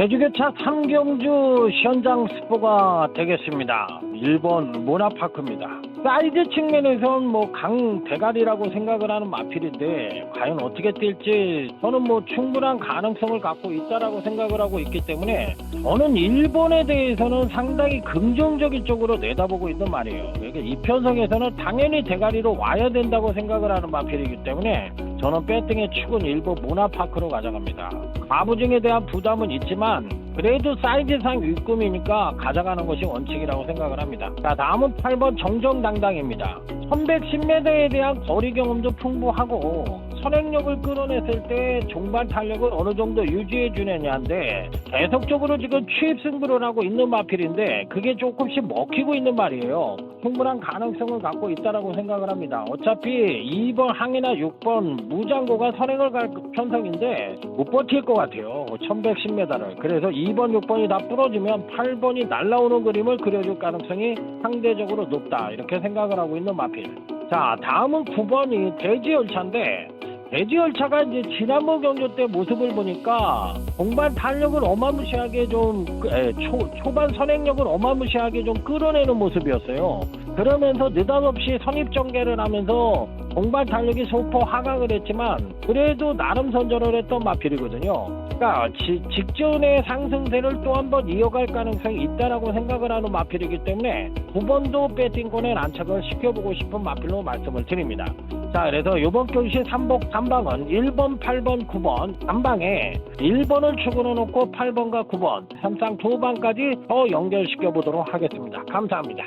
대주교차 삼경주 현장 스포가 되겠습니다. 일본 모나파크입니다. 사이즈 측면에선 뭐 강 대가리라고 생각을 하는 마필인데 과연 어떻게 뛸지 저는 뭐 충분한 가능성을 갖고 있다라고 생각을 하고 있기 때문에 저는 일본에 대해서는 상당히 긍정적인 쪽으로 내다보고 있는 말이에요. 그러니까 이 편성에서는 당연히 대가리로 와야 된다고 생각을 하는 마필이기 때문에 저는 배팅의 축은 일본 모나파크로 가져갑니다. 가부증에 대한 부담은 있지만 그래도 사이즈상 윗꿈이니까 가져가는 것이 원칙이라고 생각을 합니다. 자, 다음은 8번 정정당당입니다. 1110m에 대한 거리 경험도 풍부하고 선행력을 끌어냈을 때 종반 탄력을 어느 정도 유지해 주느냐인데 계속적으로 지금 취입 승부를 하고 있는 마필인데 그게 조금씩 먹히고 있는 말이에요. 충분한 가능성을 갖고 있다라고 생각을 합니다. 어차피 2번 항이나 6번 무장고가 선행을 갈 편성인데 못 버틸 것 같아요. 1110m를. 그래서 2번, 6번이 다 부러지면 8번이 날라오는 그림을 그려줄 가능성이 상대적으로 높다. 이렇게 생각을 하고 있는 마필. 자, 다음은 9번이 돼지열차인데 돼지열차가 이제 지난번 경주 때 모습을 보니까 공반 탄력을 어마무시하게 좀 에, 초, 초반 선행력을 어마무시하게 좀 끌어내는 모습이었어요. 그러면서 느닷없이 선입 전개를 하면서 공반 탄력이 소폭 하강을 했지만 그래도 나름 선전을 했던 마필이거든요. 그러니까 지- 직전의 상승세를 또 한 번 이어갈 가능성이 있다라고 생각을 하는 마필이기 때문에 9번도 배팅권에 안착을 시켜보고 싶은 마필로 말씀을 드립니다. 자, 그래서 이번 교시 3복 3방은 1번, 8번, 9번 3방에 1번을 추구해 놓고 8번과 9번 3쌍 두 방까지 더 연결시켜 보도록 하겠습니다. 감사합니다.